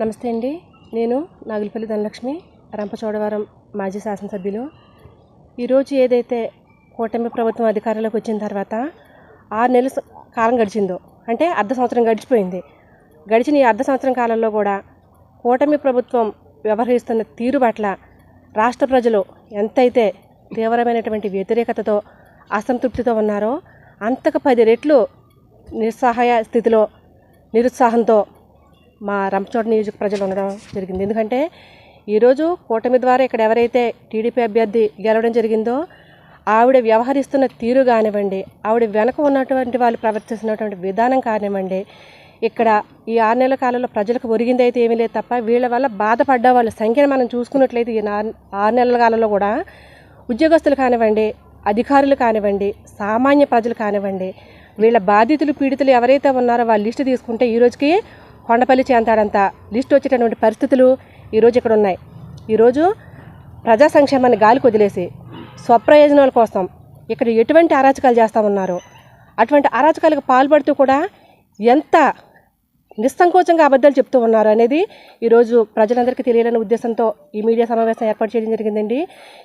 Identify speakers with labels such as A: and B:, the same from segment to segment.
A: నమస్తే అండి. నేను నాగులపల్లి ధనలక్ష్మి రంపచోడవరం మాజీ శాసనసభ్యులు. ఈరోజు ఏదైతే కూటమి ప్రభుత్వం అధికారంలోకి వచ్చిన తర్వాత ఆరు నెలల కాలం గడిచిందో అంటే అర్ధ సంవత్సరం గడిచిపోయింది. గడిచిన ఈ అర్ధ సంవత్సరం కాలంలో కూడా కూటమి ప్రభుత్వం వ్యవహరిస్తున్న తీరు పట్ల రాష్ట్ర ప్రజలు ఎంతైతే తీవ్రమైనటువంటి వ్యతిరేకతతో అసంతృప్తితో ఉన్నారో అంతకు పది రెట్లు నిస్సహాయ స్థితిలో నిరుత్సాహంతో మా రంపచోట నియోజక ప్రజలు ఉండడం జరిగింది. ఎందుకంటే ఈరోజు కూటమి ద్వారా ఇక్కడ ఎవరైతే టీడీపీ అభ్యర్థి గెలవడం జరిగిందో ఆవిడ వ్యవహరిస్తున్న తీరు కానివ్వండి ఆవిడ వెనక ఉన్నటువంటి వాళ్ళు ప్రవర్తిస్తున్నటువంటి విధానం కానివ్వండి ఇక్కడ ఈ ఆరు నెలల కాలంలో ప్రజలకు ఒరిగింది అయితే ఏమీ లేదు తప్ప వీళ్ళ వల్ల బాధపడ్డ వాళ్ళ సంఖ్యను మనం చూసుకున్నట్లయితే ఈ ఆరు నెలల కాలంలో కూడా ఉద్యోగస్తులు కానివ్వండి అధికారులు కానివ్వండి సామాన్య ప్రజలు కానివ్వండి వీళ్ళ బాధితులు పీడితులు ఎవరైతే ఉన్నారో వాళ్ళ లిస్టు తీసుకుంటే ఈ రోజుకి కొండపల్లి చేంతాడంత లిస్ట్ వచ్చేటటువంటి పరిస్థితులు ఈరోజు ఇక్కడ ఉన్నాయి. ఈరోజు ప్రజా సంక్షేమాన్ని గాలికి వదిలేసి స్వప్రయోజనాల కోసం ఇక్కడ ఎటువంటి అరాచకాలు చేస్తామన్నారు అటువంటి అరాచకాలకు పాల్పడుతూ కూడా ఎంత నిస్సంకోచంగా అబద్ధాలు చెప్తూ ఉన్నారు అనేది ఈరోజు ప్రజలందరికీ తెలియాలనే ఉద్దేశంతో ఈ మీడియా సమావేశం ఏర్పాటు చేయడం జరిగిందండి.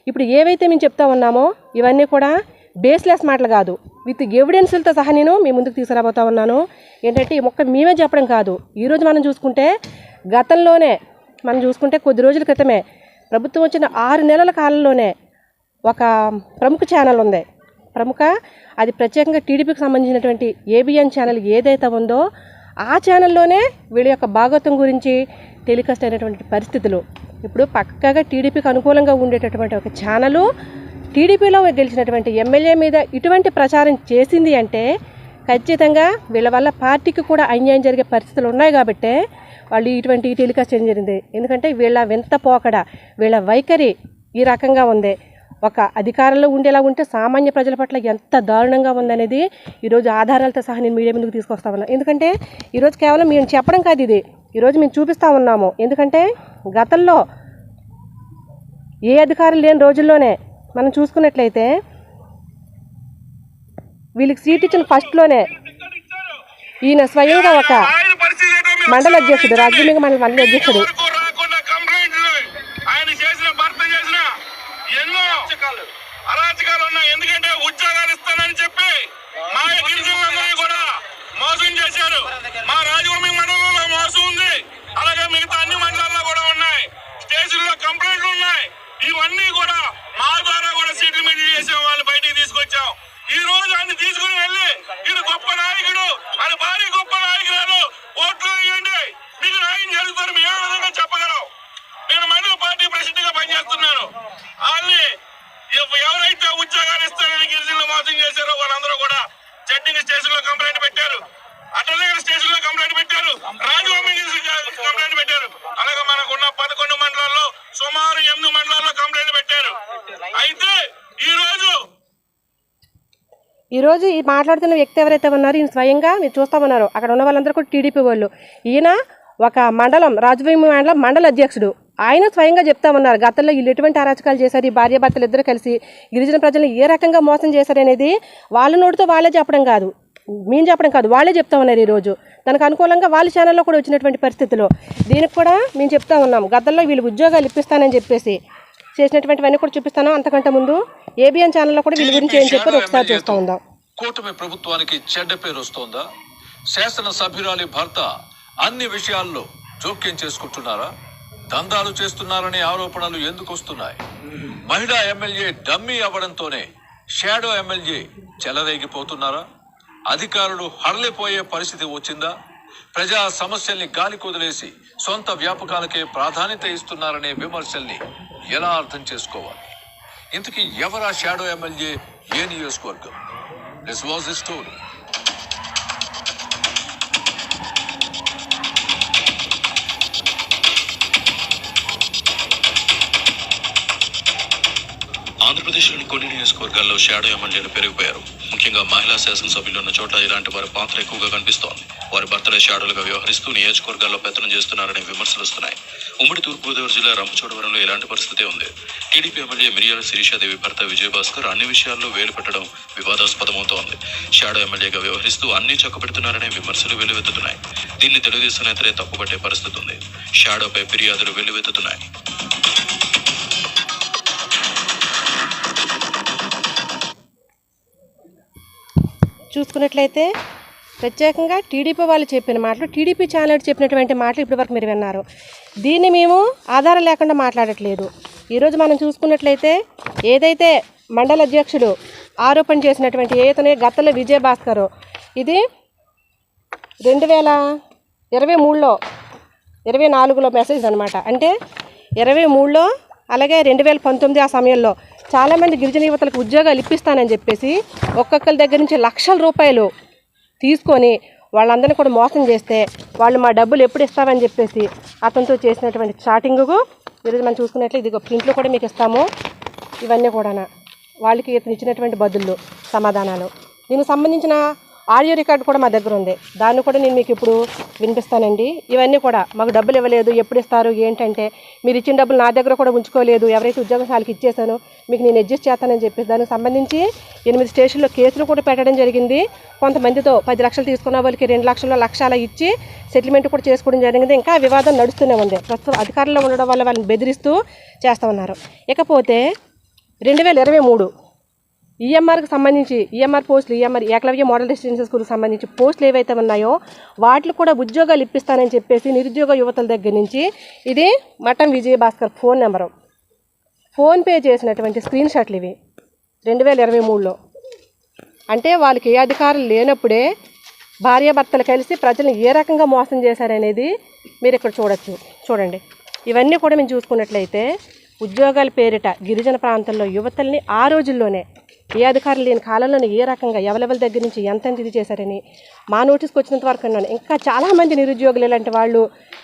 A: ఇప్పుడు ఏవైతే మేము చెప్తా ఉన్నామో ఇవన్నీ కూడా బేస్లెస్ మాటలు కాదు. విత్ ఎవిడెన్స్లతో సహా నేను మీ ముందుకు తీసుకురాబోతా ఉన్నాను. ఏంటంటే ఈ మొక్క మేమే చెప్పడం కాదు. ఈరోజు మనం చూసుకుంటే గతంలోనే మనం చూసుకుంటే కొద్ది రోజుల క్రితమే ప్రభుత్వం వచ్చిన ఆరు నెలల కాలంలోనే ఒక ప్రముఖ ఛానల్ ఉంది. ప్రముఖ అది ప్రత్యేకంగా టీడీపీకి సంబంధించినటువంటి ఏబిఎన్ ఛానల్ ఏదైతే ఉందో ఆ ఛానల్లోనే వీళ్ళ యొక్క భాగోత్వం గురించి టెలికాస్ట్ అయినటువంటి పరిస్థితులు. ఇప్పుడు పక్కగా టీడీపీకి అనుకూలంగా ఉండేటటువంటి ఒక ఛానలు టీడీపీలో గెలిచినటువంటి ఎమ్మెల్యే మీద ఇటువంటి ప్రచారం చేసింది అంటే ఖచ్చితంగా వీళ్ళ వల్ల పార్టీకి కూడా అన్యాయం జరిగే పరిస్థితులు ఉన్నాయి కాబట్టే వాళ్ళు ఇటువంటి టెలికాస్ట్ చేయడం జరిగింది. ఎందుకంటే వీళ్ళ వింత పోకడ వీళ్ళ వైఖరి ఈ రకంగా ఉంది. ఒక అధికారంలో ఉండేలా ఉంటే సామాన్య ప్రజల పట్ల ఎంత దారుణంగా ఉందనేది ఈరోజు ఆధారాలతో సహా నేను మీడియా ముందుకు తీసుకొస్తా ఉన్నాను. ఎందుకంటే ఈరోజు కేవలం మేము చెప్పడం కాదు ఇది. ఈరోజు మేము చూపిస్తూ ఉన్నాము. ఎందుకంటే గతంలో ఏ అధికారం లేని రోజుల్లోనే మనం చూసుకున్నట్లయితే వీళ్ళకి సీట్ ఇచ్చిన ఫస్ట్లోనే ఈయన స్వయంగా ఒక
B: ఆయన పరిస్థితి
A: మండల అధ్యక్షుడు రాజకీయ మండల మండల అధ్యక్షుడు.
B: ఆయన చేసిన భర్త చేసిన ఎన్నో అరాచకాలు. ఉన్నాయి. ఎందుకంటే ఉద్యోగాలు ఇస్తానని చెప్పి మా గిరిజనులందరినీ కూడా మోసం చేశారు. మా రాజభూమి మండలంలో మోసం ఉంది. అలాగే మిగతా అన్ని మండలాల్లో కూడా ఉన్నాయి. స్టేషన్లో కంప్లైంట్లు ఉన్నాయి. ఇవన్నీ కూడా మా ద్వారా కూడా సెటిల్మెంట్ చేసే వాళ్ళు బయటికి తీసుకొచ్చాం. ఈ రోజు ఆయన తీసుకుని వెళ్ళి ఇది గొప్ప నాయకుడు ఆయన భారీ గొప్ప నాయకురాలు. ఓట్లు వేయండి. మీకు న్యాయం జరుగుతారు మేము ఏ విధంగా చెప్పగలం? నేను మండల పార్టీ ప్రెసిడెంట్గా పనిచేస్తున్నాను. వాళ్ళని ఎవరైతే ఉద్యోగాలు ఇస్తారని గిరిజనులు మోసం చేశారో వాళ్ళందరూ కూడా చట్టింగ్ స్టేషన్లో కంప్లైంట్ పెట్టారు. అటనగర్ స్టేషన్లో కంప్లైంట్ పెట్టారు. రాజభూమి కంప్లైంట్ పెట్టారు. అలాగే మనకున్న పథకం మండలాల్లో సుమారు ఎనిమిది మండలాల్లో కంప్లైంట్ పెట్టారు అయితే ఈ రోజు
A: ఈరోజు ఈ మాట్లాడుతున్న వ్యక్తి ఎవరైతే ఉన్నారో ఈయన స్వయంగా మీరు చూస్తామన్నారు అక్కడ ఉన్న వాళ్ళందరూ కూడా టీడీపీ వాళ్ళు. ఈయన ఒక మండలం రాజభూమి మండలం మండల అధ్యక్షుడు. ఆయన స్వయంగా చెప్తా ఉన్నారు. గతంలో వీళ్ళు ఎటువంటి అరాచకాలు చేశారు? ఈ భార్యాభర్తలు ఇద్దరు కలిసి గిరిజన ప్రజలను ఏ రకంగా మోసం చేశారనేది వాళ్ళ నోటితో వాళ్ళే చెప్పడం కాదు. మేము చెప్పడం కాదు. వాళ్ళే చెప్తా ఉన్నారు ఈరోజు దానికి అనుకూలంగా వాళ్ళ ఛానల్లో కూడా వచ్చినటువంటి పరిస్థితులు దీనికి కూడా మేము చెప్తా ఉన్నాం. గతంలో వీళ్ళు ఉద్యోగాలు ఇప్పిస్తానని చెప్పేసి చేసినటువంటివన్నీ కూడా చూపిస్తాను. అంతకంటే ముందు ఏబిఎన్ ఛానల్లో కూడా వీళ్ళ గురించి ఏం చెప్పారు ఒకసారి చూస్తూ ఉందాం.
C: కూటమి ప్రభుత్వానికి చెడ్డ పేరు వస్తోందా? శాసన సభ్యురాలి భర్త అన్ని విషయాల్లో జోక్యం చేసుకుంటున్నారా? దందాలు చేస్తున్నారనే ఆరోపణలు ఎందుకు వస్తున్నాయి? మహిళా ఎమ్మెల్యే డమ్మీ అవ్వడంతోనే షాడో ఎమ్మెల్యే చెలరేగిపోతున్నారా? అధికారులు హడలిపోయే పరిస్థితి వచ్చిందా? ప్రజా సమస్యల్ని గాలి కుదిలేసి సొంత వ్యాపకాలకే ప్రాధాన్యత ఇస్తున్నారనే విమర్శల్ని ఎలా అర్థం చేసుకోవాలి? ఇంతకీ ఎవరా షాడో ఎమ్మెల్యే ఏ నియోజకవర్గం? దిస్ వాజ్ ది స్టోరీ
D: ఆంధ్రప్రదేశ్లోని కొన్ని నియోజకవర్గాల్లో షాడో ఎమ్మెల్యేలు పెరిగిపోయారు. ముఖ్యంగా మహిళా శాసనసభ్యులు ఉన్న చోట ఇలాంటి వారి పాత్ర ఎక్కువగా కనిపిస్తోంది. వారి భర్తలే షాడోలుగా వ్యవహరిస్తూ నియోజకవర్గాల్లో పెత్తనం చేస్తున్నారనే విమర్శలు వస్తున్నాయి. ఉమ్మడి తూర్పుగోదావరి జిల్లా రంపచోడవరంలో ఇలాంటి పరిస్థితి ఉంది. టీడీపీ ఎమ్మెల్యే మిరియాల శిరీషాదేవి భర్త విజయభాస్కర్ అన్ని విషయాల్లో వేలు పెట్టడం వివాదాస్పదమవుతోంది. షాడో ఎమ్మెల్యేగా వ్యవహరిస్తూ అన్ని చక్కబెడుతున్నారనే విమర్శలు వెల్లువెత్తుతున్నాయి. దీన్ని తెలుగుదేశం నేతలే తప్పుపట్టే పరిస్థితి ఉంది. షాడోపై ఫిర్యాదులు వెల్లువెత్తుతున్నాయి.
A: చూసుకున్నట్లయితే ప్రత్యేకంగా టీడీపీ వాళ్ళు చెప్పిన మాటలు టీడీపీ ఛానల్ చెప్పినటువంటి మాటలు ఇప్పటివరకు మీరు విన్నారు. దీన్ని మేము ఆధారం లేకుండా మాట్లాడట్లేదు. ఈరోజు మనం చూసుకున్నట్లయితే ఏదైతే మండల అధ్యక్షుడు ఆరోపణ చేసినటువంటి ఏతనే గతల విజయభాస్కర్ ఇది రెండు వేల ఇరవై మూడులో ఇరవై నాలుగులో మెసేజ్ అనమాట అంటే ఇరవై మూడులో అలాగే రెండు వేల పంతొమ్మిది ఆ సమయంలో చాలామంది గిరిజన యువతలకు ఉద్యోగాలు ఇప్పిస్తానని చెప్పేసి ఒక్కొక్కరి దగ్గర నుంచి లక్షల రూపాయలు తీసుకొని వాళ్ళందరినీ కూడా మోసం చేస్తే వాళ్ళు మా డబ్బులు ఎప్పుడు ఇస్తామని చెప్పేసి అతనితో చేసినటువంటి చాటింగు ఈరోజు మనం చూసుకున్నట్లు ఇది ప్రింట్లో కూడా మీకు ఇస్తాము. ఇవన్నీ కూడా వాళ్ళకి ఇతను ఇచ్చినటువంటి బదులు సమాధానాలు. దీనికి సంబంధించిన ఆడియో రికార్డు కూడా మా దగ్గర ఉంది. దాన్ని కూడా నేను మీకు ఇప్పుడు వినిపిస్తానండి. ఇవన్నీ కూడా మాకు డబ్బులు ఇవ్వలేదు. ఎప్పుడు ఇస్తారు? ఏంటంటే మీరు ఇచ్చిన డబ్బులు నా దగ్గర కూడా ఉంచుకోలేదు. ఎవరైతే ఉద్యోగం వాళ్ళకి ఇచ్చేసానో మీకు నేను అడ్జస్ట్ చేస్తానని చెప్పేసి దానికి సంబంధించి ఎనిమిది స్టేషన్లో కేసులు కూడా పెట్టడం జరిగింది. కొంతమందితో పది లక్షలు తీసుకున్న వాళ్ళకి రెండు లక్షలు లక్షల ఇచ్చి సెటిల్మెంట్ కూడా చేసుకోవడం జరిగింది. ఇంకా వివాదం నడుస్తూనే ఉంది. ప్రస్తుతం అధికారంలో ఉండడం వల్ల వాళ్ళని బెదిరిస్తూ చేస్తూ ఉన్నారు. ఇకపోతే రెండు వేల ఇరవై మూడు ఈఎంఆర్కి సంబంధించి ఈఎంఆర్ పోస్టులు ఈఎంఆర్ ఏకలవ్య మోడల్ రెసిడెన్షియల్ స్కూల్కి సంబంధించి పోస్టులు ఏవైతే ఉన్నాయో వాటికి కూడా ఉద్యోగాలు ఇప్పిస్తానని చెప్పేసి నిరుద్యోగ యువతల దగ్గర నుంచి ఇది Matham Vijayabhaskar phone number. PhonePe చేసినటువంటి స్క్రీన్ షాట్లు ఇవి. రెండు వేల ఇరవై మూడులో. అంటే వాళ్ళకి ఏ అధికారులు లేనప్పుడే భార్యాభర్తలు కలిసి ప్రజలను ఏ రకంగా మోసం చేశారనేది మీరు ఇక్కడ చూడొచ్చు. చూడండి. ఇవన్నీ కూడా మేము చూసుకున్నట్లయితే ఉద్యోగాల పేరిట గిరిజన ప్రాంతంలో యువతల్ని ఆ రోజుల్లోనే ఏ అధికారులు లేని కాలంలోనే ఏ రకంగా ఎవరెవరి దగ్గర నుంచి ఎంత ఇది చేశారని మా నోటీస్కి వచ్చినంత వరకు ఉన్నాను ఇంకా చాలామంది నిరుద్యోగులు ఇలాంటి వాళ్ళు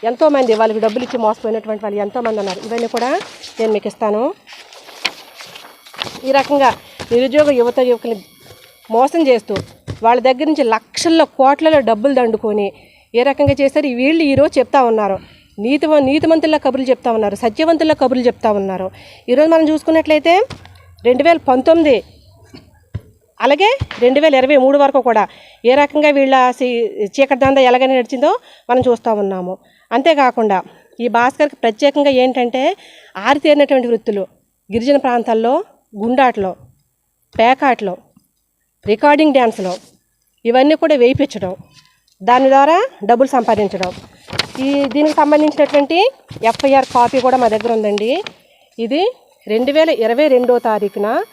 A: ఎంతోమంది వాళ్ళకి డబ్బులు ఇచ్చి మోసపోయినటువంటి వాళ్ళు ఎంతోమంది ఉన్నారు. ఇవన్నీ కూడా నేను మీకు ఇస్తాను. ఈ రకంగా నిరుద్యోగ యువత యువకుల్ని మోసం చేస్తూ వాళ్ళ దగ్గర నుంచి లక్షల్లో కోట్లలో డబ్బులు దండుకొని ఏ రకంగా చేశారు? వీళ్ళు ఈరోజు చెప్తా ఉన్నారు. నీతి నీతిమంతుల కబుర్లు చెప్తా ఉన్నారు. సత్యవంతుల కబుర్లు చెప్తా ఉన్నారు. ఈరోజు మనం చూసుకున్నట్లయితే రెండు వేల పంతొమ్మిది అలాగే రెండు వేల ఇరవై మూడు వరకు కూడా ఏ రకంగా వీళ్ళ సి- చీకటి దంద ఎలాగైనా నడిచిందో మనం చూస్తూ ఉన్నాము. అంతేకాకుండా ఈ భాస్కర్కి ప్రత్యేకంగా ఏంటంటే ఆరితేరినటువంటి వృత్తులు గిరిజన ప్రాంతాల్లో గుండాట్లో పేకాట్లో రికార్డింగ్ డ్యాన్స్లో ఇవన్నీ కూడా వేయించడం దాని ద్వారా డబ్బులు సంపాదించడం. ఈ దీనికి సంబంధించినటువంటి ఎఫ్ఐఆర్ కాపీ కూడా మా దగ్గర ఉందండి. ఇది రెండు వేల ఇరవై రెండో తారీఖున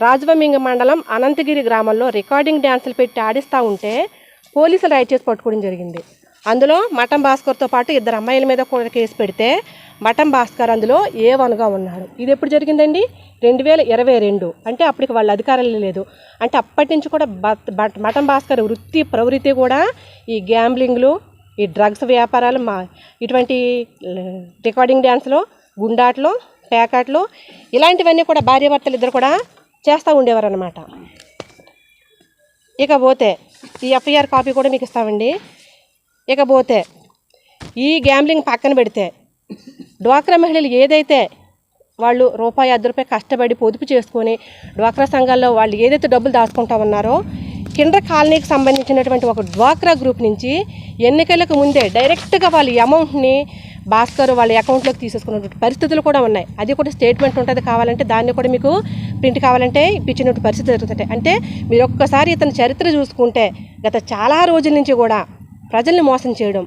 A: రాజవమింగ మండలం అనంతగిరి గ్రామంలో రికార్డింగ్ డ్యాన్సులు పెట్టి ఆడిస్తూ ఉంటే పోలీసులు రైట్ చేసి పట్టుకోవడం జరిగింది. అందులో మఠం భాస్కర్తో పాటు ఇద్దరు అమ్మాయిల మీద కూడా కేసు పెడితే మఠం భాస్కర్ అందులో ఏ వన్గా ఉన్నాడు ఇది ఎప్పుడు జరిగిందండి? రెండు వేల ఇరవై రెండు. అంటే అప్పటికి వాళ్ళ అధికారాలు లేదు. అంటే అప్పటి నుంచి కూడా బట్- బట్- మఠం భాస్కర్ వృత్తి ప్రవృత్తి కూడా ఈ గ్యాంబ్లింగ్లు ఈ డ్రగ్స్ వ్యాపారాలు మా ఇటువంటి రికార్డింగ్ డ్యాన్స్లో గుండాట్లో ప్యాకాట్లు ఇలాంటివన్నీ కూడా భార్యాభర్తలు ఇద్దరు కూడా చేస్తూ ఉండేవారు అనమాట ఇకపోతే ఈ ఎఫ్ఐఆర్ కాపీ కూడా మీకు ఇస్తామండి. ఇకపోతే ఈ గ్యాంబ్లింగ్ పక్కన పెడితే డ్వాక్రా మహిళలు ఏదైతే వాళ్ళు రూపాయి అర్ధ రూపాయి కష్టపడి పొదుపు చేసుకొని డ్వాక్రా సంఘాల్లో వాళ్ళు ఏదైతే డబ్బులు దాచుకుంటా ఉన్నారో కింద కాలనీకి సంబంధించినటువంటి ఒక డ్వాక్రా గ్రూప్ నుంచి ఎన్నికలకు ముందే డైరెక్ట్గా వాళ్ళ అమౌంట్ని భాస్కర్ వాళ్ళ అకౌంట్లోకి తీసేసుకున్నటువంటి పరిస్థితులు కూడా ఉన్నాయి. అది కూడా స్టేట్మెంట్ ఉంటుంది కావాలంటే దాన్ని కూడా మీకు ప్రింట్ కావాలంటే ఇప్పించినటువంటి పరిస్థితి జరుగుతుంటాయి అంటే మీరు ఒక్కసారి ఇతని చరిత్ర చూసుకుంటే గత చాలా రోజుల నుంచి కూడా ప్రజల్ని మోసం చేయడం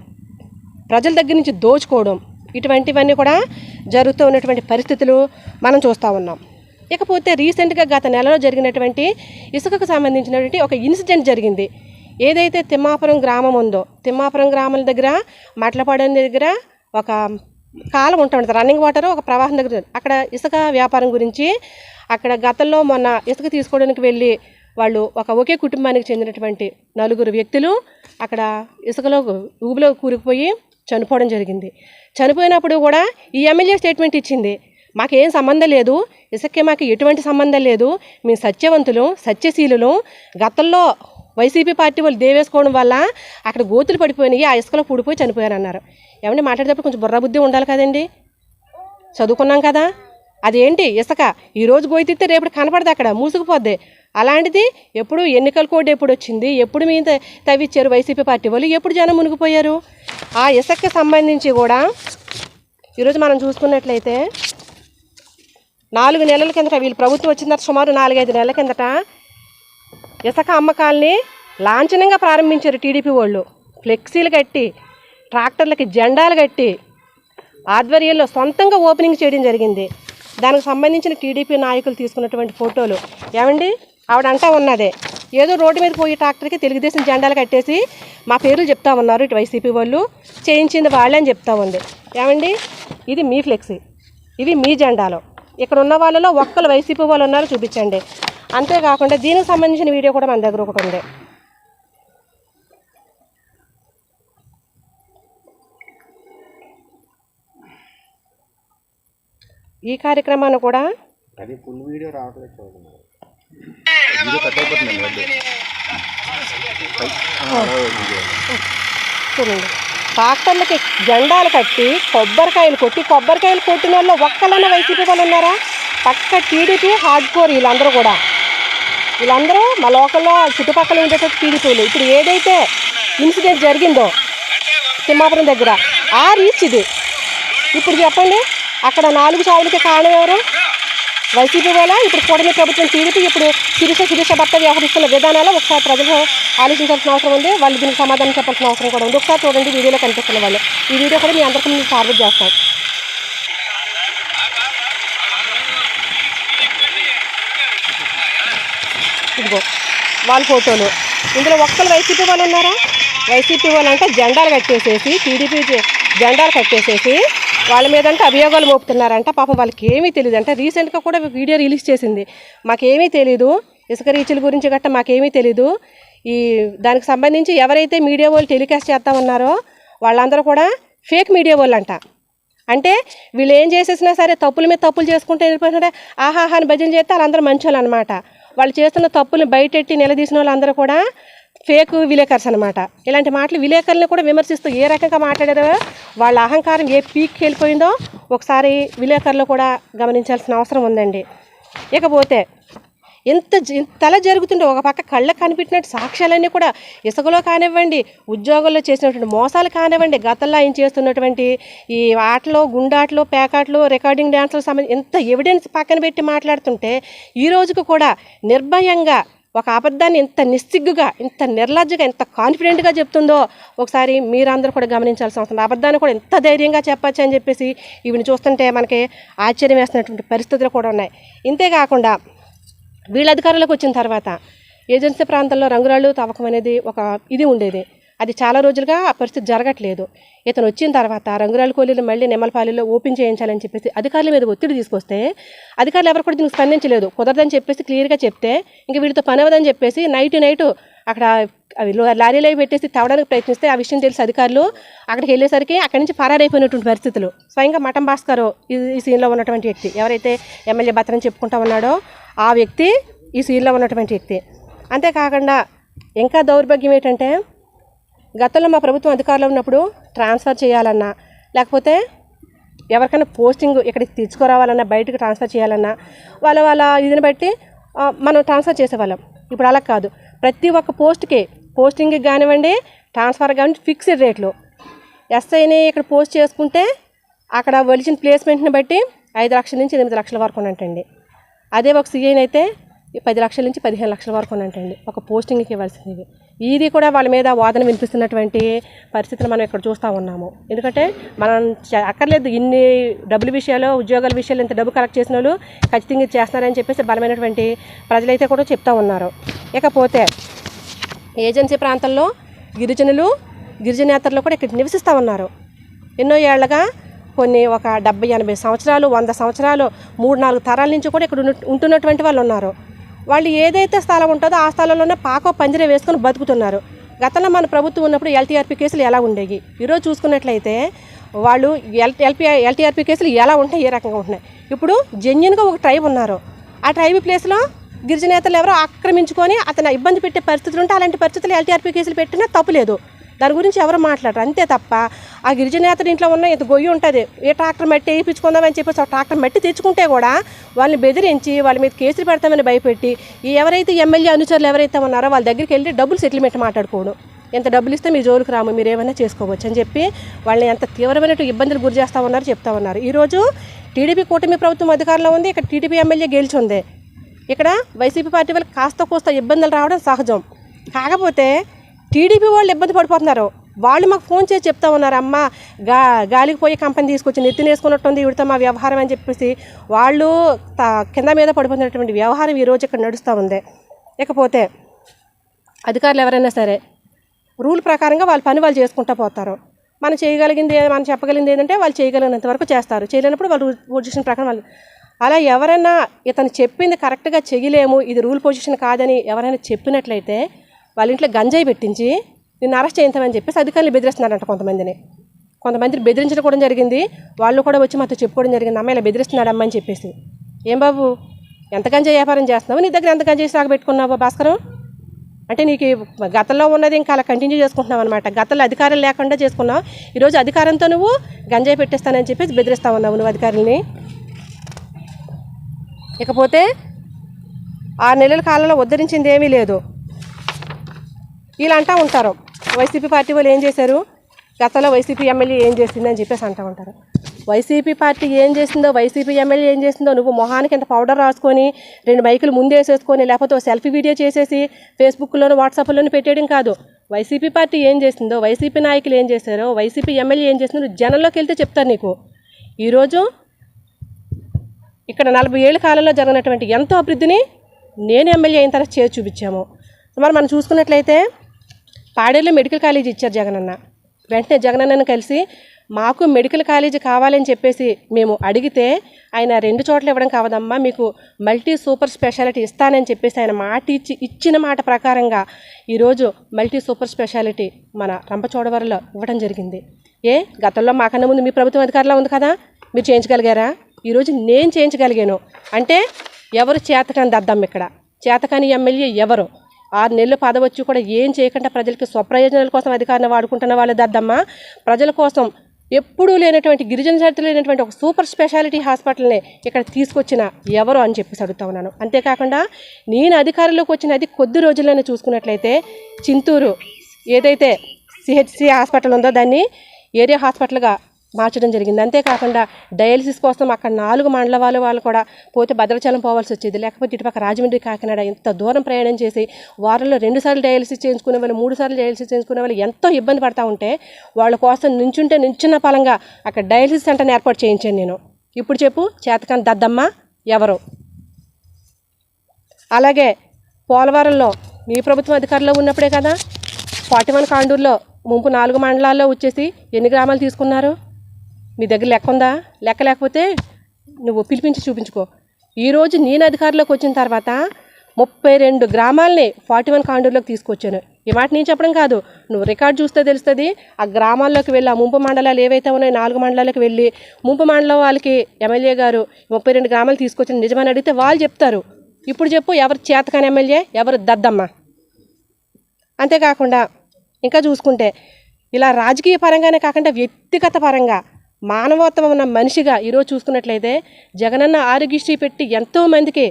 A: ప్రజల దగ్గర నుంచి దోచుకోవడం ఇటువంటివన్నీ కూడా జరుగుతూ ఉన్నటువంటి పరిస్థితులు మనం చూస్తూ ఉన్నాం. ఇకపోతే రీసెంట్గా గత నెలలో జరిగినటువంటి ఇసుకకు సంబంధించినటువంటి ఒక ఇన్సిడెంట్ జరిగింది. ఏదైతే తిమ్మాపురం గ్రామం ఉందో తిమ్మాపురం గ్రామం దగ్గర మట్లపాడెం దగ్గర ఒక కాలం ఉంటుంది రన్నింగ్ వాటర్ ఒక ప్రవాహం దగ్గర అక్కడ ఇసుక వ్యాపారం గురించి అక్కడ గతంలో మొన్న ఇసుక తీసుకోవడానికి వెళ్ళి వాళ్ళు ఒక ఒకే కుటుంబానికి చెందినటువంటి నలుగురు వ్యక్తులు అక్కడ ఇసుకలో ఊబిలో కూరుకుపోయి చనిపోవడం జరిగింది. చనిపోయినప్పుడు కూడా ఈ ఎమ్మెల్యే స్టేట్మెంట్ ఇచ్చింది మాకేం సంబంధం లేదు ఇసుకే మాకు ఎటువంటి సంబంధం లేదు మేము సత్యవంతులు సత్యశీలులు. గతంలో వైసీపీ పార్టీ వాళ్ళు దేవేసుకోవడం వల్ల అక్కడ గోతులు పడిపోయినాయి ఆ ఇసుకలో పూడిపోయి చనిపోయారు అన్నారు ఏమంటే మాట్లాడేటప్పుడు కొంచెం బుర్ర బుద్ధి ఉండాలి కదండి? చదువుకున్నాం కదా? అదేంటి ఇసుక? ఈరోజు రోజు గోయితిస్తే రేపు కనపడదు అక్కడ మూసుకుపోద్ది. అలాంటిది ఎప్పుడు ఎన్నికల కోడ్ ఎప్పుడు వచ్చింది? ఎప్పుడు మీ తవ్విచ్చారు వైసీపీ పార్టీ వాళ్ళు? ఎప్పుడు జనం మునిగిపోయారు? ఆ ఇసుకకి సంబంధించి కూడా ఈరోజు మనం చూసుకున్నట్లయితే నాలుగు నెలల కిందట వీళ్ళు ప్రభుత్వం వచ్చిన తర్వాత సుమారు నాలుగైదు నెలల కిందట ఇసుక అమ్మకాల్ని లాంఛనంగా ప్రారంభించారు టీడీపీ వాళ్ళు. ఫ్లెక్సీలు కట్టి ట్రాక్టర్లకి జెండాలు కట్టి ఆధ్వర్యంలో సొంతంగా ఓపెనింగ్ చేయడం జరిగింది. దానికి సంబంధించిన టీడీపీ నాయకులు తీసుకున్నటువంటి ఫోటోలు. ఏమండి? ఆవిడ అంటా ఉన్నదే. ఏదో రోడ్డు మీద పోయి ట్రాక్టర్కి తెలుగుదేశం జెండాలు కట్టేసి మా పేర్లు చెప్తా ఉన్నారు ఇటు వైసీపీ వాళ్ళు. చేయించింది వాళ్ళే అని చెప్తా ఉంది. ఏమండి? ఇది మీ ఫ్లెక్సీ. ఇవి మీ జెండాలో. ఇక్కడ ఉన్న వాళ్ళలో ఒక్కరు వైసీపీ వాళ్ళు ఉన్నారో చూపించండి అంతేకాకుండా దీనికి సంబంధించిన వీడియో కూడా మన దగ్గర ఒకటి ఉంది ఈ కార్యక్రమాన్ని కూడా
E: అది ఫుల్ వీడియో రావట్లేదు చూడండి వీడియో కట్ అయిపోతుందండి వద్దు. ఆ, అలా వీడియో.
A: చూడండి ట్రాక్టర్లకి జెండాలు కట్టి కొబ్బరికాయలు కొట్టి కొబ్బరికాయలు కొట్టిన వాళ్ళు ఒక్కలన్న వైసీపీ వాళ్ళు ఉన్నారా? పక్క టీడీపీ హార్డ్ కోర్ వీళ్ళందరూ కూడా. వీళ్ళందరూ మా లోకల్లో చుట్టుపక్కల ఉండేటట్టు టీడీపీలు ఇప్పుడు ఏదైతే ఇన్సిడెంట్ జరిగిందో తిమ్మాపురం దగ్గర ఆ రీచ్ ఇది. ఇప్పుడు చెప్పండి అక్కడ నాలుగు చావులకి కారణం ఎవరు? వైసీపీ వల్ల ఇప్పుడు కూడని ప్రభుత్వం టీడీపీ ఇప్పుడు శిరీష శిరీష భర్త వ్యవహరిస్తున్న విధానాలు ఒకసారి ప్రజలు ఆలోచించాల్సిన అవసరం ఉంది. వాళ్ళు దీనికి సమాధానం చెప్పాల్సిన అవసరం కూడా ఉంది. ఒకసారి చూడండి వీడియోలో కనిపిస్తున్న వాళ్ళు. ఈ వీడియో కూడా మీ అందరికీ మీకు ఫార్వర్డ్ చేస్తాను. ఇదిగో వాళ్ళ ఫోటోలు. ఇందులో ఒక్కరు వైసీపీ వాళ్ళు ఉన్నారా? వైసీపీ వాళ్ళు అంటే జెండాలు కట్టేసేసి టీడీపీ జెండాలు కట్టేసేసి వాళ్ళ మీద అంటే అభియోగాలు మోపుతున్నారంట. పాపం వాళ్ళకి ఏమీ తెలియదు అంటే రీసెంట్గా కూడా వీడియో రిలీజ్ చేసింది. మాకేమీ తెలీదు. ఇసుక రీచుల గురించి గట్ట మాకేమీ తెలీదు. ఈ దానికి సంబంధించి ఎవరైతే మీడియా వాళ్ళు టెలికాస్ట్ చేస్తా ఉన్నారో వాళ్ళందరూ కూడా ఫేక్ మీడియా వాళ్ళు అంట. అంటే వీళ్ళు ఏం చేసేసినా సరే తప్పుల మీద తప్పులు చేసుకుంటే వెళ్ళిపోతుంటే ఆహాహాన్ని భజన చేస్తే వాళ్ళందరూ మంచోళ్ళు అనమాట వాళ్ళు చేస్తున్న తప్పుల్ని బయటెట్టి నిలదీసిన వాళ్ళందరూ కూడా ఫేక్ విలేకర్స్ అనమాట. ఇలాంటి మాటలు విలేకరులను కూడా విమర్శిస్తూ ఏ రకంగా మాట్లాడారో వాళ్ళ అహంకారం ఏ పీక్కి వెళ్ళిపోయిందో ఒకసారి విలేకరులు కూడా గమనించాల్సిన అవసరం ఉందండి. ఇకపోతే ఎంత తల ఇంతలా జరుగుతుంటే ఒక పక్క కళ్ళకు కనిపెట్టినట్టు సాక్ష్యాలన్నీ కూడా ఇసుకలో కానివ్వండి ఉద్యోగంలో చేసినటువంటి మోసాలు కానివ్వండి గతంలో ఆయన చేస్తున్నటువంటి ఈ ఆటలో గుండాటలు పేకాట్లు రికార్డింగ్ డ్యాన్స్లకు సంబంధించి ఎంత ఎవిడెన్స్ పక్కన పెట్టి మాట్లాడుతుంటే ఈ రోజుకు కూడా నిర్భయంగా ఒక అబద్ధాన్ని ఇంత నిస్సిగ్గుగా ఇంత నిర్లజ్జగా ఎంత కాన్ఫిడెంట్గా చెప్తుందో ఒకసారి మీరందరూ కూడా గమనించాల్సిన అవసరం. అబద్ధాన్ని కూడా ఎంత ధైర్యంగా చెప్పచ్చు అని చెప్పేసి ఇవిని చూస్తుంటే మనకి ఆశ్చర్యం వేస్తున్నటువంటి పరిస్థితులు కూడా ఉన్నాయి. ఇంతేకాకుండా వీళ్ళ అధికారంలోకి వచ్చిన తర్వాత ఏజెన్సీ ప్రాంతంలో రంగురాళ్ళు తవ్వకం అనేది ఒక ఇది ఉండేది. అది చాలా రోజులుగా ఆ పరిస్థితి జరగట్లేదు. ఇతను వచ్చిన తర్వాత రంగురాళ్ళు కోలీలు మళ్ళీ నెమ్మలపాలెలో ఓపెన్ చేయించాలని చెప్పేసి అధికారుల మీద ఒత్తిడి తీసుకొస్తే అధికారులు ఎవరు కూడా దీనికి స్పందించలేదు. కుదరదని చెప్పేసి క్లియర్గా చెప్తే ఇంక వీళ్ళతో పని అవ్వదని చెప్పేసి నైట్ నైట్ అక్కడ అవి లారీలు లారీలో అవి పెట్టేసి తవ్వడానికి ప్రయత్నిస్తే ఆ విషయం తెలిసి అధికారులు అక్కడికి వెళ్ళేసరికి అక్కడి నుంచి పరారైపోయినటువంటి పరిస్థితులు. స్వయంగా మఠం భాస్కర్ ఈ ఈ సీన్లో ఉన్నటువంటి వ్యక్తి ఎవరైతే ఎమ్మెల్యే భద్రం చెప్పుకుంటా ఉన్నాడో ఆ వ్యక్తి ఈ సీన్లో ఉన్నటువంటి వ్యక్తి. అంతేకాకుండా ఇంకా దౌర్భాగ్యం ఏంటంటే గతంలో మా ప్రభుత్వం అధికారంలో ఉన్నప్పుడు ట్రాన్స్ఫర్ చేయాలన్నా లేకపోతే ఎవరికైనా పోస్టింగ్ ఇక్కడికి తీసుకురావాలన్నా బయటకు ట్రాన్స్ఫర్ చేయాలన్నా వాళ్ళ వాళ్ళ ఇదిని బట్టి మనం ట్రాన్స్ఫర్ చేసేవాళ్ళం. ఇప్పుడు అలా కాదు. ప్రతి ఒక్క పోస్ట్కి పోస్టింగ్కి కానివ్వండి ట్రాన్స్ఫర్ కానివ్వండి ఫిక్స్డ్ రేట్లు. ఎస్ఐని ఇక్కడ పోస్ట్ చేసుకుంటే అక్కడ వలిచిన ప్లేస్మెంట్ని బట్టి ఐదు లక్షల నుంచి ఎనిమిది లక్షల వరకు ఉన్నట్టండి అదే ఒక సీఐని అయితే పది లక్షల నుంచి పదిహేను లక్షల వరకు ఉన్నట్టండి ఒక పోస్టింగ్కి ఇవ్వాల్సింది ఇది. కూడా వాళ్ళ మీద వాదన వినిపిస్తున్నటువంటి పరిస్థితులు మనం ఇక్కడ చూస్తూ ఉన్నాము. ఎందుకంటే మనం చ- అక్కర్లేదు. ఇన్ని డబ్బుల విషయాలు ఉద్యోగాల విషయాలు ఇంత డబ్బు కలెక్ట్ చేసిన వాళ్ళు ఖచ్చితంగా ఇది చేస్తున్నారని చెప్పేసి బలమైనటువంటి ప్రజలైతే కూడా చెప్తా ఉన్నారు. ఇకపోతే ఏజెన్సీ ప్రాంతంలో గిరిజనులు గిరిజనేతరులు కూడా ఇక్కడ నివసిస్తూ ఉన్నారు. ఎన్నో ఏళ్ళుగా కొన్ని ఒక డెబ్బై ఎనభై సంవత్సరాలు వంద సంవత్సరాలు మూడు నాలుగు తరాల నుంచి కూడా ఇక్కడ ఉన్న- ఉంటున్నటువంటి వాళ్ళు ఉన్నారు. వాళ్ళు ఏదైతే స్థలం ఉంటుందో ఆ స్థలంలోనే పాకో పందిరే వేసుకొని బతుకుతున్నారు. గతంలో మన ప్రభుత్వం ఉన్నప్పుడు ఎల్టీఆర్పీ కేసులు ఎలా ఉండేవి? ఈరోజు చూసుకున్నట్లయితే వాళ్ళు ఎల్ ఎల్పీ ఎల్టీఆర్పీ కేసులు ఎలా ఉంటాయి ఏ రకంగా ఉంటున్నాయి? ఇప్పుడు జెన్యున్గా ఒక ట్రైబ్ ఉన్నారు. ఆ ట్రైబ్ ప్లేస్లో గిరిజనేతలు ఎవరో ఆక్రమించుకొని అతను ఇబ్బంది పెట్టే పరిస్థితులు ఉంటే అలాంటి పరిస్థితులు ఎల్టీఆర్పీ కేసులు పెట్టినా తప్పులేదు దాని గురించి ఎవరు మాట్లాడరు. అంతే తప్ప ఆ గిరిజనేతడి ఇంట్లో ఉన్న ఇంత గొయ్యి ఉంటుంది. ఏ ట్రాక్టర్ మట్టి వేయించుకుందామని చెప్పేసి ఆ ట్రాక్టర్ మట్టి తెచ్చుకుంటే కూడా వాళ్ళని బెదిరించి వాళ్ళ మీద కేసులు పెడతామని భయపెట్టి ఎవరైతే ఎమ్మెల్యే అనుచరులు ఎవరైతే ఉన్నారో వాళ్ళ దగ్గరికి వెళ్ళి డబ్బులు సెటిల్మెంట్ మాట్లాడుకోవడం. ఎంత డబ్బులు ఇస్తే మీ జోలికి రాము మీరు ఏమైనా చేసుకోవచ్చు అని చెప్పి వాళ్ళని ఎంత తీవ్రమైన ఇబ్బందులు గురి చేస్తూ ఉన్నారు చెప్తా ఉన్నారు. ఈరోజు టీడీపీ కూటమి ప్రభుత్వం అధికారంలో ఉంది ఇక్కడ టీడీపీ ఎమ్మెల్యే గెలిచింది. ఇక్కడ వైసీపీ పార్టీ వాళ్ళకి కాస్త కోస్త ఇబ్బందులు రావడం సహజం. కాకపోతే టీడీపీ వాళ్ళు ఇబ్బంది పడిపోతున్నారు. వాళ్ళు మాకు ఫోన్ చేసి చెప్తా ఉన్నారమ్మ గా గాలికి పోయి కంపెనీ తీసుకొచ్చి నెత్తి వేసుకున్నట్టుంది ఇవిడతో మా వ్యవహారం అని చెప్పేసి వాళ్ళు త- కింద మీద పడిపోతున్నటువంటి వ్యవహారం ఈరోజు ఇక్కడ నడుస్తూ ఉంది. ఇకపోతే అధికారులు ఎవరైనా సరే రూల్ ప్రకారంగా వాళ్ళ పని వాళ్ళు చేసుకుంటూ పోతారు. మనం చేయగలిగింది మనం చెప్పగలిగింది ఏంటంటే వాళ్ళు చేయగలిగినంత వరకు చేస్తారు. చేయలేనప్పుడు వాళ్ళు రూల్ పొజిషన్ ప్రకారం వాళ్ళు అలా ఎవరైనా ఇతను చెప్పింది కరెక్ట్గా చేయలేము ఇది రూల్ పొజిషన్ కాదని ఎవరైనా చెప్పినట్లయితే వాళ్ళ ఇంట్లో గంజాయి పెట్టించి నిన్ను అరెస్ట్ చేయించామని చెప్పేసి అధికారులు బెదిరిస్తున్నారంట కొంతమందిని. కొంతమందిని బెదిరించడం కూడా జరిగింది. వాళ్ళు కూడా వచ్చి మాతో చెప్పుకోవడం జరిగింది. అమ్మాయి ఇలా బెదిరిస్తున్నాడమ్మా అని చెప్పేసి. ఏం బాబు? ఎంత గంజా వ్యాపారం చేస్తున్నావు? నీ దగ్గర ఎంత గంజాయి సాగబెట్టుకున్నావు భాస్కరం? అంటే నీకు గతంలో ఉన్నది ఇంకా అలా కంటిన్యూ చేసుకుంటున్నావు అనమాట గతంలో అధికారం లేకుండా చేసుకున్నావు. ఈరోజు అధికారంతో నువ్వు గంజాయి పెట్టేస్తానని చెప్పేసి బెదిరిస్తా ఉన్నావు నువ్వు అధికారుల్ని. ఇకపోతే ఆరు నెలల కాలంలో ఉద్ధరించింది ఏమీ లేదు. ఇలా అంటూ ఉంటారు. వైసీపీ పార్టీ వాళ్ళు ఏం చేశారు? గతంలో వైసీపీ ఎమ్మెల్యే ఏం చేసిందని చెప్పేసి అంటూ ఉంటారు. వైసీపీ పార్టీ ఏం చేసిందో వైసీపీ ఎమ్మెల్యే ఏం చేసిందో నువ్వు మొహానికి ఇంత పౌడర్ రాసుకొని రెండు బైకులు ముందేసేసుకొని లేకపోతే ఓ సెల్ఫీ వీడియో చేసేసి ఫేస్బుక్లోనూ వాట్సాప్లోనూ పెట్టేయడం కాదు. వైసీపీ పార్టీ ఏం చేసిందో వైసీపీ నాయకులు ఏం చేశారో వైసీపీ ఎమ్మెల్యే ఏం చేసిందో జనంలోకి వెళ్తే చెప్తారు నీకు. ఈరోజు ఇక్కడ నలభై ఏళ్ళ కాలంలో జరిగినటువంటి ఎంతో అభివృద్ధిని నేను ఎమ్మెల్యే అయిన తర్వాత చేసి చూపించాము. మరి మనం చూసుకున్నట్లయితే పాడేరులో మెడికల్ కాలేజీ ఇచ్చారు జగనన్న. వెంటనే జగనన్నను కలిసి మాకు మెడికల్ కాలేజీ కావాలని చెప్పేసి మేము అడిగితే ఆయన రెండు చోట్ల ఇవ్వడం కావదమ్మా మీకు మల్టీ సూపర్ స్పెషాలిటీ ఇస్తానని చెప్పేసి ఆయన మాట ఇచ్చి ఇచ్చిన మాట ప్రకారంగా ఈరోజు మల్టీ సూపర్ స్పెషాలిటీ మన రంపచోడవరంలో ఇవ్వడం జరిగింది. ఏ గతంలో మాకన్నా ముందు మీ ప్రభుత్వం అధికారంలో ఉంది కదా మీరు చేయించగలిగారా? ఈరోజు నేను చేయించగలిగాను. అంటే ఎవరు చేతకాని దద్దం ఇక్కడ. చేతకాని ఎమ్మెల్యే ఎవరు? ఆరు నెలలు పదవచ్చు కూడా ఏం చేయకుండా ప్రజలకి స్వప్రయోజనాల కోసం అధికారాన్ని వాడుకుంటున్న వాళ్ళ దద్దమ్మ. ప్రజల కోసం ఎప్పుడూ లేనటువంటి గిరిజన జాతిలో లేనటువంటి ఒక సూపర్ స్పెషాలిటీ హాస్పిటల్ని ఇక్కడ తీసుకొచ్చిన ఎవరు అని చెప్పేసి అడుగుతా ఉన్నాను. అంతేకాకుండా నేను అధికారంలోకి వచ్చిన అది కొద్ది రోజుల్లోనే చూసుకున్నట్లయితే చింతూరు ఏదైతే సిహెచ్సి హాస్పిటల్ ఉందో దాన్ని ఏరియా హాస్పిటల్గా మార్చడం జరిగింది. అంతేకాకుండా డయాలసిస్ కోసం అక్కడ నాలుగు మండల వాళ్ళు వాళ్ళు కూడా పోతే భద్రాచలం పోవాల్సి వచ్చేది. లేకపోతే ఇటుపక్క రాజమండ్రి కాకినాడ ఇంత దూరం ప్రయాణం చేసి వారంలో రెండు సార్లు డయాలసిస్ చేయించుకునే వాళ్ళు మూడు సార్లు డయాలసిస్ చేయించుకునే వాళ్ళు ఎంతో ఇబ్బంది పడతా ఉంటే వాళ్ళ కోసం నించుంటే నించున్న పలంగా అక్కడ డయాలసిస్ సెంటర్ని ఏర్పాటు చేయించాను నేను. ఇప్పుడు చెప్పు చేతకాని దద్దమ్మ ఎవరు? అలాగే పోలవరంలో మీ ప్రభుత్వం అధికారంలో ఉన్నప్పుడే కదా? ఫార్టీ వన్ కాండూరులో ముంపు నాలుగు మండలాల్లో వచ్చేసి ఎన్ని గ్రామాలు తీసుకున్నారు? మీ దగ్గర లెక్క ఉందా? లెక్క లేకపోతే నువ్వు పిలిపించి చూపించుకో. ఈరోజు నేను అధికారంలోకి వచ్చిన తర్వాత ముప్పై రెండు గ్రామాలని ఫార్టీ వన్ కాండూరులోకి తీసుకొచ్చాను. ఈ మాట నేను చెప్పడం కాదు. నువ్వు రికార్డ్ చూస్తే తెలుస్తుంది. ఆ గ్రామాల్లోకి వెళ్ళి ఆ ముంపు మండలాలు ఏవైతే ఉన్నాయో నాలుగు మండలాలకు వెళ్ళి ముంపు మండలం వాళ్ళకి ఎమ్మెల్యే గారు ముప్పై రెండు గ్రామాలు తీసుకొచ్చిన నిజమని అడిగితే వాళ్ళు చెప్తారు. ఇప్పుడు చెప్పు ఎవరు చేతకాని ఎమ్మెల్యే ఎవరు దద్దమ్మ? అంతేకాకుండా ఇంకా చూసుకుంటే ఇలా రాజకీయ పరంగానే కాకుండా వ్యక్తిగత పరంగా మానవత్వం ఉన్న మనిషిగా ఈరోజు చూసుకున్నట్లయితే జగనన్న ఆరోగ్యశ్రీ పెట్టి ఎంతోమందికి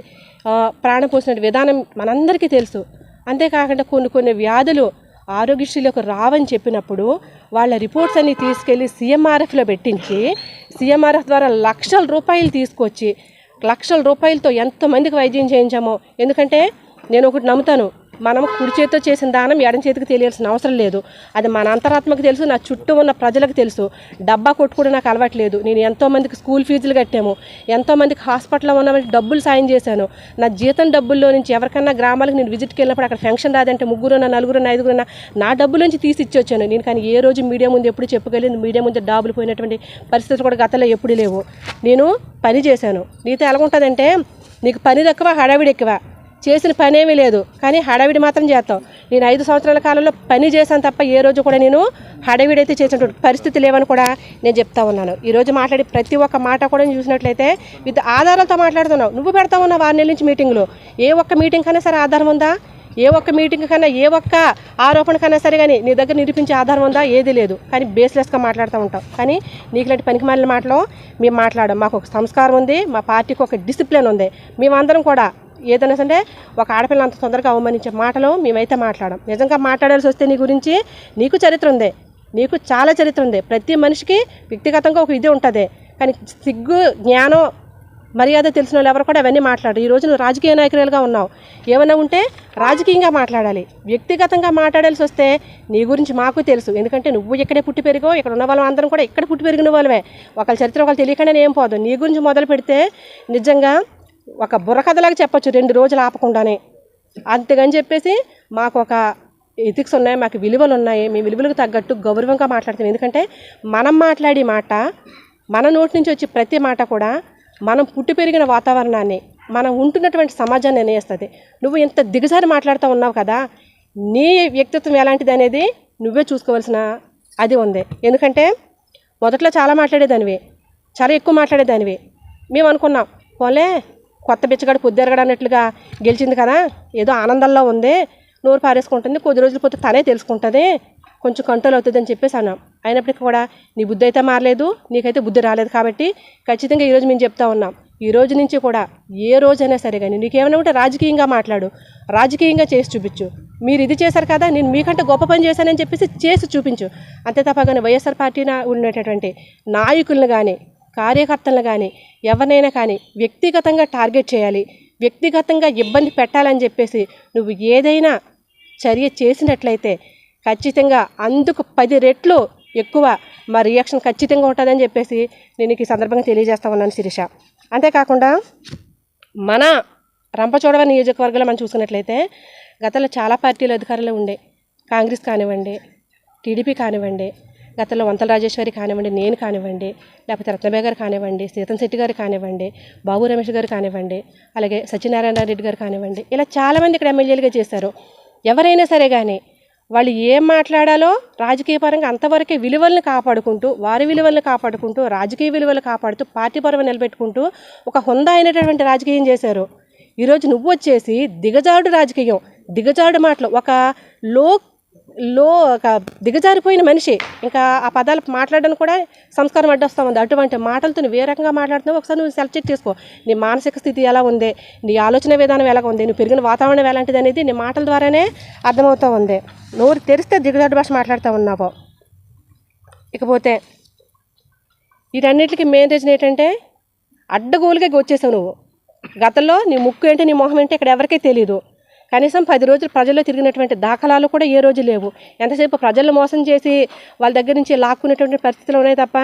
A: ప్రాణం పోసిన విధానం మనందరికీ తెలుసు. అంతేకాకుండా కొన్ని కొన్ని వ్యాధులు ఆరోగ్యశ్రీలోకి రావని చెప్పినప్పుడు వాళ్ళ రిపోర్ట్స్ అన్ని తీసుకెళ్ళి సీఎంఆర్ఎఫ్లో పెట్టించి సీఎంఆర్ఎఫ్ ద్వారా లక్షల రూపాయలు తీసుకొచ్చి లక్షల రూపాయలతో ఎంతమందికి వైద్యం చేయించామో. ఎందుకంటే నేను ఒకటి నమ్ముతాను మనం కుడి చేతితో చేసిన దానం ఎడం చేతికి తెలియాల్సిన అవసరం లేదు. అది మన అంతరాత్మకు తెలుసు నా చుట్టూ ఉన్న ప్రజలకు తెలుసు. డబ్బా కొట్టుకోవడం నాకు అలవాట్లేదు నేను ఎంతోమందికి స్కూల్ ఫీజులు కట్టాము. ఎంతోమందికి హాస్పిటల్లో ఉన్న డబ్బులు సాయం చేశాను. నా జీతం డబ్బుల్లో నుంచి ఎవరికన్నా గ్రామాలకు నేను విజిట్కి వెళ్ళినప్పుడు అక్కడ ఫంక్షన్ రాదంటే ముగ్గురు నలుగురు ఐదుగురు నా డబ్బుల నుంచి తీసి ఇచ్చి వచ్చాను నేను కానీ ఏ రోజు మీడియా ముందు ఎప్పుడు చెప్పగలిగింది? మీడియా ముందు డాబులు పోయినటువంటి పరిస్థితులు కూడా గతంలో ఎప్పుడు లేవు. నేను పని చేశాను. నీతో ఎలాగుంటుందంటే నీకు పని తక్కువ హడావిడి ఎక్కువ. చేసిన పనేమీ లేదు. కానీ హడావిడి మాత్రం చేస్తావు నేను ఐదు సంవత్సరాల కాలంలో పని చేశాను తప్ప ఏ రోజు కూడా నేను హడావిడి అయితే చేసినటువంటి పరిస్థితి లేవని కూడా నేను చెప్తా ఉన్నాను. ఈరోజు మాట్లాడే మాట్లాడి ప్రతి ఒక్క మాట కూడా నేను చూసినట్లయితే విత్ ఆధారాలతో మాట్లాడుతున్నావు. నువ్వు పెడతా ఉన్నావు వారి నుంచి మీటింగ్లో. ఏ ఒక్క మీటింగ్ కన్నా సరే ఆధారం ఉందా? ఏ ఒక్క మీటింగ్ కన్నా ఏ ఒక్క ఆరోపణ కన్నా సరే కానీ నీ దగ్గర నిరూపించే ఆధారం ఉందా? ఏది లేదు. కానీ బేస్లెస్గా మాట్లాడుతూ ఉంటాం కానీ నీకు లాంటి పనికి మాలిన మాటలు మేము మాట్లాడడం. మాకు ఒక సంస్కారం ఉంది. మా పార్టీకి ఒక డిసిప్లిన్ ఉంది. మేమందరం కూడా ఏదైనా సరే ఒక ఆడపిల్ల అంత తొందరగా అవమానించే మాటలు మేమైతే మాట్లాడం. నిజంగా మాట్లాడాల్సి వస్తే నీ గురించి నీకు చరిత్ర ఉంది. నీకు చాలా చరిత్ర ఉంది. ప్రతి మనిషికి వ్యక్తిగతంగా ఒక ఇది ఉంటుంది. కానీ సిగ్గు జ్ఞానం మర్యాద తెలిసిన వాళ్ళు ఎవరు కూడా అవన్నీ మాట్లాడరు. ఈ రోజు నువ్వు రాజకీయ నాయకురాలుగా ఉన్నావు. ఏమైనా ఉంటే రాజకీయంగా మాట్లాడాలి. వ్యక్తిగతంగా మాట్లాడాల్సి వస్తే నీ గురించి మాకు తెలుసు. ఎందుకంటే నువ్వు ఇక్కడే పుట్టి పెరిగో ఇక్కడ ఉన్న వాళ్ళం అందరం కూడా ఇక్కడ పుట్టి పెరిగిన వాళ్ళమే. ఒకళ్ళ చరిత్ర ఒకళ్ళు తెలియకుండానే ఏం పోదు. నీ గురించి మొదలు పెడితే నిజంగా ఒక బుర్రకథలాగా చెప్పొచ్చు రెండు రోజులు ఆపకుండానే. అంతేగాని చెప్పేసి మాకు ఒక ఎథిక్స్ ఉన్నాయి మాకు విలువలు ఉన్నాయి మీ విలువలకు తగ్గట్టు గౌరవంగా మాట్లాడతాం ఎందుకంటే మనం మాట్లాడే మాట మన నోటి నుంచి వచ్చే ప్రతి మాట కూడా మనం పుట్టి పెరిగిన వాతావరణాన్ని మనం ఉంటున్నటువంటి సమాజాన్ని నిర్ణయిస్తుంది. నువ్వు ఇంత దిగజారి మాట్లాడుతూ ఉన్నావు కదా నీ వ్యక్తిత్వం ఎలాంటిది అనేది నువ్వే చూసుకోవాల్సిన అది ఉంది. ఎందుకంటే మొదట్లో చాలా మాట్లాడేదానివి చాలా ఎక్కువ మాట్లాడేదానివి. మేము అనుకున్నాం పోలే కొత్త బిచ్చగాడు పొద్దెరగడన్నట్లుగా గెలిచింది కదా ఏదో ఆనందంలో ఉంది నోరు పారేసుకుంటుంది కొద్ది రోజులు పోతే తనే తెలుసుకుంటుంది కొంచెం కంట్రోల్ అవుతుంది అని చెప్పేసి అన్నాం. అయినప్పటికీ కూడా నీ బుద్ధి అయితే మారలేదు నీకైతే బుద్ధి రాలేదు కాబట్టి ఖచ్చితంగా ఈరోజు మేము చెప్తా ఉన్నాం. ఈ రోజు నుంచి కూడా ఏ రోజైనా సరే కానీ నీకేమైనా ఉంటే రాజకీయంగా మాట్లాడు రాజకీయంగా చేసి చూపించు. మీరు ఇది చేశారు కదా నేను మీకంటే గొప్ప పని చేశానని చెప్పేసి చేసి చూపించు. అంతే తప్ప కానీ వైఎస్ఆర్ పార్టీన ఉండేటటువంటి నాయకులను కానీ కార్యకర్తలను కానీ ఎవరినైనా కానీ వ్యక్తిగతంగా టార్గెట్ చేయాలి. వ్యక్తిగతంగా ఇబ్బంది పెట్టాలని చెప్పేసి నువ్వు ఏదైనా చర్య చేసినట్లయితే ఖచ్చితంగా అందుకు పది రెట్లు ఎక్కువ మా రియాక్షన్ ఖచ్చితంగా ఉంటుందని చెప్పేసి నేను ఈ సందర్భంగా తెలియజేస్తా ఉన్నాను శిరీష. అంతేకాకుండా మన రంపచోడవ నియోజకవర్గంలో మనం చూసుకున్నట్లయితే గతంలో చాలా పార్టీలు అధికారంలో ఉండే. కాంగ్రెస్ కానివ్వండి టీడీపీ కానివ్వండి గతంలో వంతల రాజేశ్వరి కానివ్వండి నేను కానివ్వండి లేకపోతే రత్నబే గారు కానివ్వండి సీతం శెట్టి గారు కానివ్వండి బాబు రమేష్ గారు కానివ్వండి అలాగే సత్యనారాయణ రెడ్డి గారు కానివ్వండి ఇలా చాలామంది ఇక్కడ ఎమ్మెల్యేలుగా చేశారు. ఎవరైనా సరే కానీ వాళ్ళు ఏం మాట్లాడాలో రాజకీయ పరంగా అంతవరకే విలువలను కాపాడుకుంటూ వారి విలువలను కాపాడుకుంటూ రాజకీయ విలువలు కాపాడుతూ పార్టీ పరువు నిలబెట్టుకుంటూ ఒక హుందా అయినటువంటి రాజకీయం చేశారు. ఈరోజు నువ్వు వచ్చేసి దిగజాడు రాజకీయం దిగజాడు మాటలు ఒక లో లో ఒక దిగజారిపోయిన మనిషి. ఇంకా ఆ పదాలు మాట్లాడడానికి కూడా సంస్కారం అడ్డొస్తా ఉంది. అటువంటి మాటలతో నువ్వు ఏ రకంగా మాట్లాడుతున్నావు ఒకసారి నువ్వు సెలెక్ట్ చేసుకో. నీ మానసిక స్థితి ఎలా ఉంది? నీ ఆలోచన విధానం ఎలా ఉంది? నువ్వు పెరిగిన వాతావరణం ఎలాంటిది అనేది నీ మాటల ద్వారానే అర్థమవుతూ ఉంది. నోరు తెరిస్తే దిగజాడు భాష మాట్లాడుతూ ఉన్నావు. ఇకపోతే వీటన్నిటికీ మెయిన్ రీజన్ ఏంటంటే అడ్డగోలుగా వచ్చేసావు నువ్వు. గతంలో నీ ముక్కు ఏంటి నీ మొహం ఏంటి ఇక్కడ ఎవరికీ తెలియదు కనీసం పది రోజులు ప్రజల్లో తిరిగినటువంటి దాఖలాలు కూడా ఏ రోజు లేవు. ఎంతసేపు ప్రజలను మోసం చేసి వాళ్ళ దగ్గర నుంచి లాక్కునేటువంటి పరిస్థితులు ఉన్నాయి తప్ప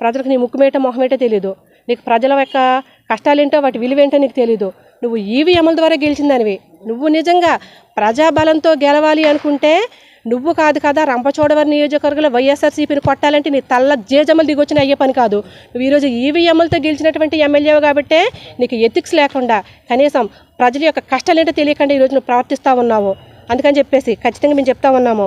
A: ప్రజలకు నీ ముక్కు మొహమేటో తెలియదు నీకు ప్రజల యొక్క కష్టాలేంటో వాటి విలువేంటో నీకు తెలియదు నువ్వు ఈవీఎంల ద్వారా గెలిచిందనివి నువ్వు నిజంగా ప్రజాబలంతో గెలవాలి అనుకుంటే నువ్వు కాదు కదా రంపచోడవరం నియోజకవర్గంలో వైఎస్ఆర్సీపీని కొట్టాలంటే నీ తల్ల జేజమ్మలు దిగొచ్చిన అయ్యే పని కాదు. నువ్వు ఈరోజు ఈవీఎంలతో గెలిచినటువంటి ఎమ్మెల్యే కాబట్టే నీకు ఎథిక్స్ లేకుండా కనీసం ప్రజల యొక్క కష్టాలేంటో తెలియకుండా ఈరోజు నువ్వు ప్రవర్తిస్తూ ఉన్నావు. అందుకని చెప్పేసి ఖచ్చితంగా మేము చెప్తా ఉన్నాము.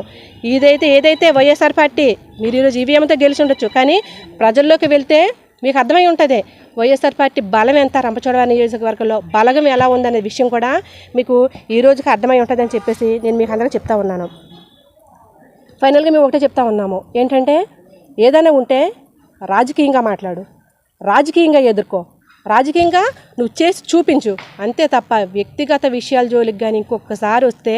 A: ఇదైతే ఏదైతే వైఎస్ఆర్ పార్టీ మీరు ఈరోజు ఈవీఎంతో గెలిచి ఉండొచ్చు కానీ ప్రజల్లోకి వెళ్తే మీకు అర్థమై ఉంటుంది వైఎస్ఆర్ పార్టీ బలం ఎంత రంపచోడవరం నియోజకవర్గంలో బలగం ఎలా ఉందనే విషయం కూడా మీకు ఈ రోజుకి అర్థమై ఉంటుందని చెప్పేసి నేను మీకు అందరికీ చెప్తా ఉన్నాను. ఫైనల్గా మేము ఒకటే చెప్తా ఉన్నాము. ఏంటంటే ఏదైనా ఉంటే రాజకీయంగా మాట్లాడు. రాజకీయంగా ఎదుర్కో. రాజకీయంగా నువ్వు చేసి చూపించు. అంతే తప్ప వ్యక్తిగత విషయాల జోలికి కానీ ఇంకొకసారి వస్తే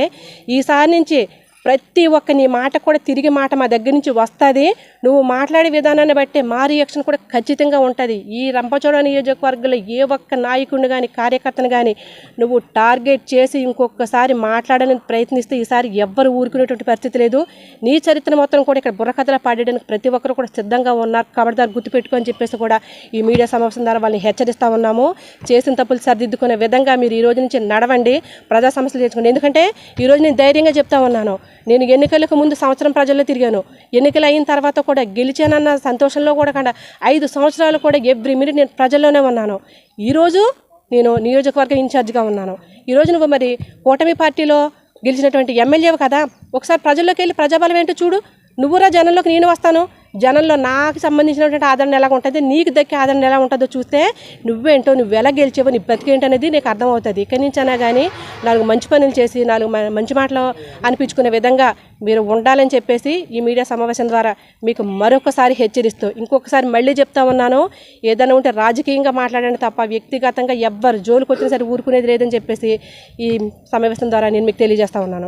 A: ఈసారి నుంచి ప్రతి ఒక్క నీ మాట కూడా తిరిగి మాట మా దగ్గర నుంచి వస్తుంది. నువ్వు మాట్లాడే విధానాన్ని బట్టి మా రియాక్షన్ కూడా ఖచ్చితంగా ఉంటుంది. ఈ రంపచోడ నియోజకవర్గంలో ఏ ఒక్క నాయకుడిని కానీ కార్యకర్తను కానీ నువ్వు టార్గెట్ చేసి ఇంకొకసారి మాట్లాడడానికి ప్రయత్నిస్తే ఈసారి ఎవ్వరు ఊరుకునేటువంటి పరిస్థితి లేదు. నీ చరిత్ర మొత్తం కూడా ఇక్కడ బుర్రకథలా పాడేయడానికి ప్రతి ఒక్కరు కూడా సిద్ధంగా ఉన్నారు. కాబట్టి దాన్ని గుర్తుపెట్టుకోని చెప్పేసి కూడా ఈ మీడియా సమావేశం ద్వారా వాళ్ళని హెచ్చరిస్తూ ఉన్నాము. చేసిన తప్పులు సరిదిద్దుకునే విధంగా మీరు ఈ రోజు నుంచి నడవండి. ప్రజా సమస్యలు తెచ్చుకోండి ఎందుకంటే ఈ రోజు నేను ధైర్యంగా చెప్తా ఉన్నాను. నేను ఎన్నికలకు ముందు సంవత్సరం ప్రజల్లో తిరిగాను. ఎన్నికలు అయిన తర్వాత కూడా గెలిచానన్న సంతోషంలో కూడా కాకుండా ఐదు సంవత్సరాలు కూడా ఎవ్రీ మినిట్ నేను ప్రజల్లోనే ఉన్నాను. ఈరోజు నేను నియోజకవర్గ ఇన్ఛార్జ్గా ఉన్నాను. ఈరోజు నువ్వు మరి కూటమి పార్టీలో గెలిచినటువంటి ఎమ్మెల్యేవు కదా. ఒకసారి ప్రజల్లోకి వెళ్ళి ప్రజాబలం ఏంటో చూడు. నువ్వురా జనంలోకి నేను వస్తాను. జనంలో నాకు సంబంధించినటువంటి ఆదరణ ఎలా ఉంటుంది? నీకు దక్కే ఆదరణ ఎలా ఉంటుందో చూస్తే నువ్వేంటో నువ్వు ఎలా గెలిచేవో నీ బతికేంటి అనేది నీకు అర్థమవుతుంది. ఇక్కడి నుంచి కానీ నాలుగు మంచి పనులు చేసి నాలుగు మ- మంచి మాటలు అనిపించుకునే విధంగా మీరు ఉండాలని చెప్పేసి ఈ మీడియా సమావేశం ద్వారా మీకు మరొకసారి హెచ్చరిస్తూ ఇంకొకసారి మళ్ళీ చెప్తా ఉన్నాను. ఏదైనా ఉంటే రాజకీయంగా మాట్లాడండి తప్ప వ్యక్తిగతంగా ఎవ్వరు జోలికి వచ్చినా సరే ఊరుకునేది లేదని చెప్పేసి ఈ సమావేశం ద్వారా నేను మీకు తెలియజేస్తా ఉన్నాను.